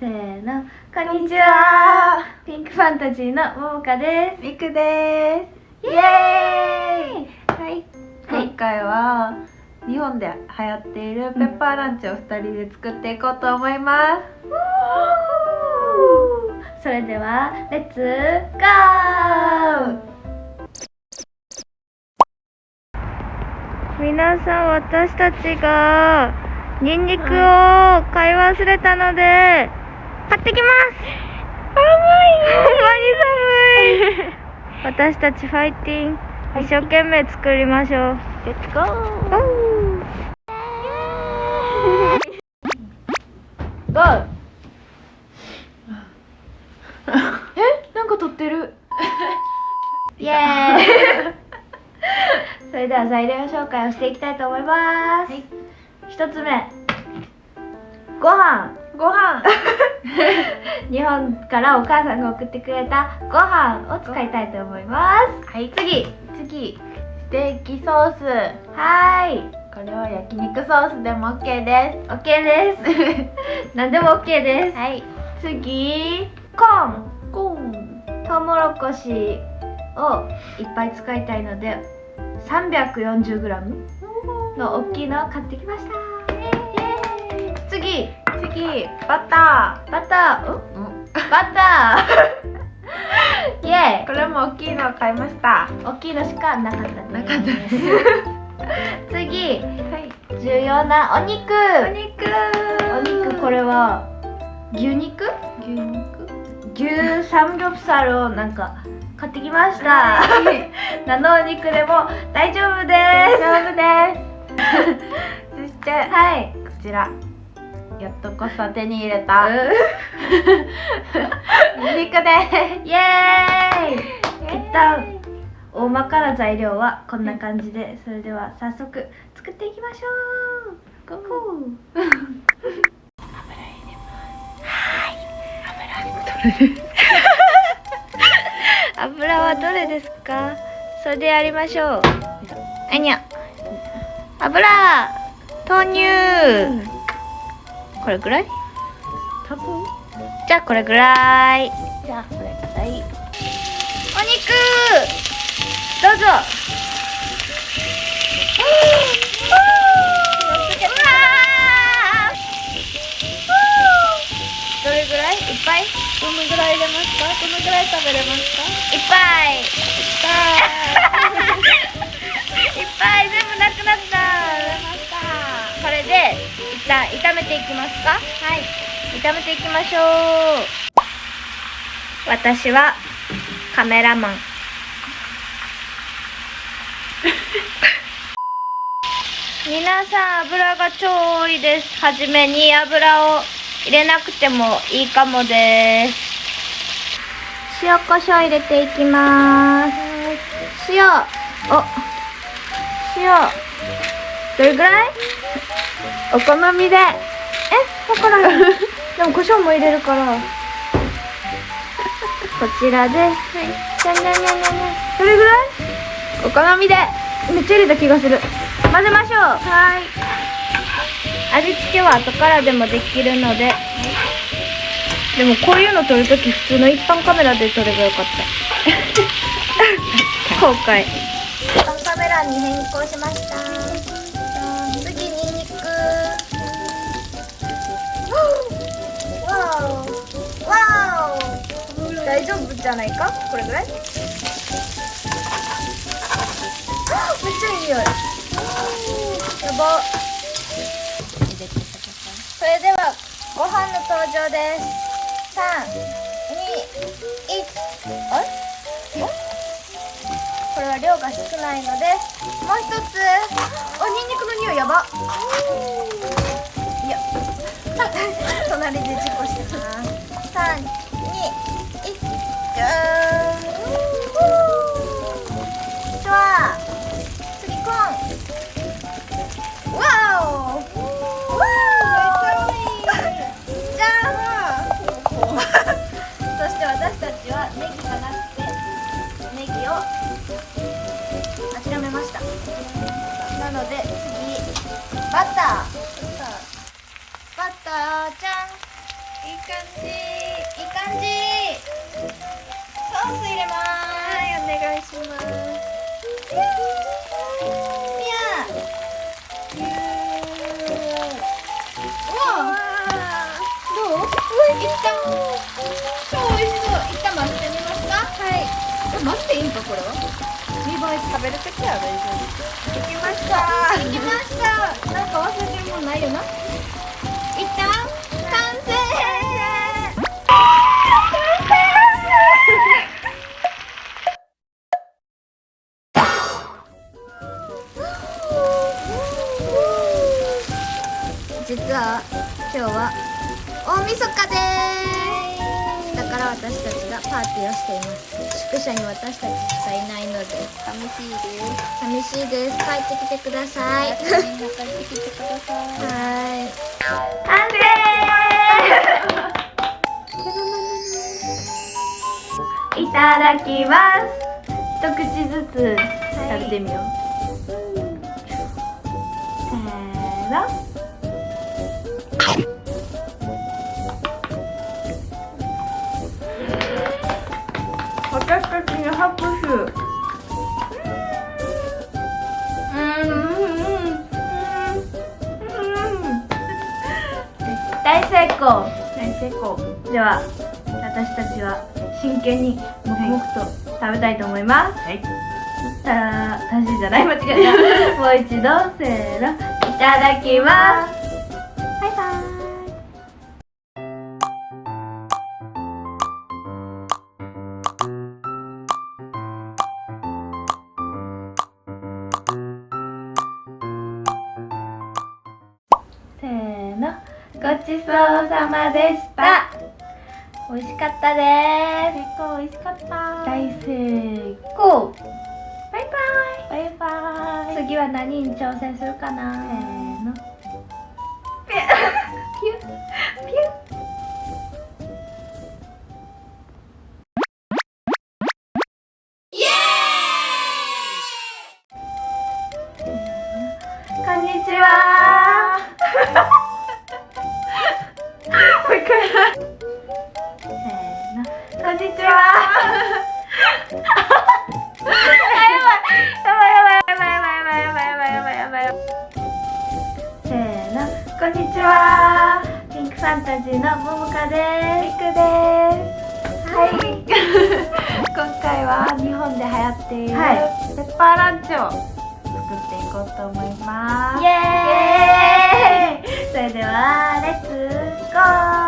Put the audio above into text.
せーの。こんにちは。ピンクファンタジーのももかです。みくでイエーイ。すはい、今回は日本で流行っているペッパーランチを2人で作っていこうと思います、それではレッツゴー。皆さん私たちがニンニクを買い忘れたので買ってきます。寒い。ほんまに寒い。私たちファイティン一生懸命作りましょう。レッツゴー。ゴーえ？なんか撮ってる。イエーイ。それでは材料紹介をしていきたいと思います、一つ目。ご飯ご飯 日本からお母さんが送ってくれたご飯を使いたいと思います。はい。次。次。ステーキソース。はーい。これは焼肉ソースでも OK で OK です。何でも OK です。すはい。次。コーン。コーン。トウモロコシをいっぱい使いたいので 340g の大きいのを買ってきました次次バタバター。うん、バター。イエーイ。これも大きいのを買いました。大きいのしかなかったです。なかったです。次。はい。重要なお肉。お肉。お肉これは牛肉？牛肉。牛サムギョプサルをなんか買ってきました。はい。何のお肉でも大丈夫で大す丈夫です。そしてはい。こちらやっとこさ手に入れた。ニンニクでイエーイ。一旦大まかな材料はこんな感じでそれでは早速作っていきましょう。ゴーゴー油はどれですか？それでやりましょう。あにゃ。油。投入これぐらい？多分。じゃあこれぐらい。じゃあこれぐらい。お肉！どうぞ。どれぐらい？いっぱい？どのぐらい入れますか？どのぐらい食べれますか？いっぱい。いっぱい。全部なくなった。これで一旦炒めていきますか。はい。炒めていきましょう。私はカメラマン。皆さん油が超多いです。はじめに油を入れなくてもいいかもです。塩コショウ入れていきます。塩。お塩。どれぐらい？お好みで。えわからないでもコショウも入れるから。こちらではい。じゃんじゃんじゃんじゃんじどれぐらい？お好みで。めっちゃ入れた気がする。混ぜましょう。はい。味付けは後からでもできるので。でもこういうの撮るとき普通の一般カメラで撮ればよかった。後悔。一般カメラに変更しました大丈夫じゃないか？これぐらい？あめっちゃいい匂い。やば。それではご飯の登場です。321あれ？これは量が少ないのでもう一つ。おにんにくの匂いやば。いや。隣で事故してます3バターバターちゃんいい。感じいい感じ。ソース入れまはいお願いしますすみやうわどう一旦超美味しそう一旦混ぜてみますかはいえ混ぜていいんかこれはリボイ食べるときは大丈夫。できました。できました。なんか忘れてるもんないよな。私たちがパーティーをしています。宿舎に私たちしかいないので。寂しいです。寂しいです。帰ってきてください。帰ってきてください。はい。完成いただきます。一口ずつ食べてみよう、せーの拍手大成功大成功では私たちは真剣に黙々と食べたいと思います、はいた楽しいじゃない間違えたもう一度せーのいただきますちそうさまでした。美味しかったです。結構美味しかった。大成功。バイババイバイイ。次は何に挑戦するかな。せーの ばいせーのこんにちはピンクファンタジーのももかですミクですはい今回は日本で流行っているはいペッパーランチを作っていこうと思いますイエーイそれではレッツゴー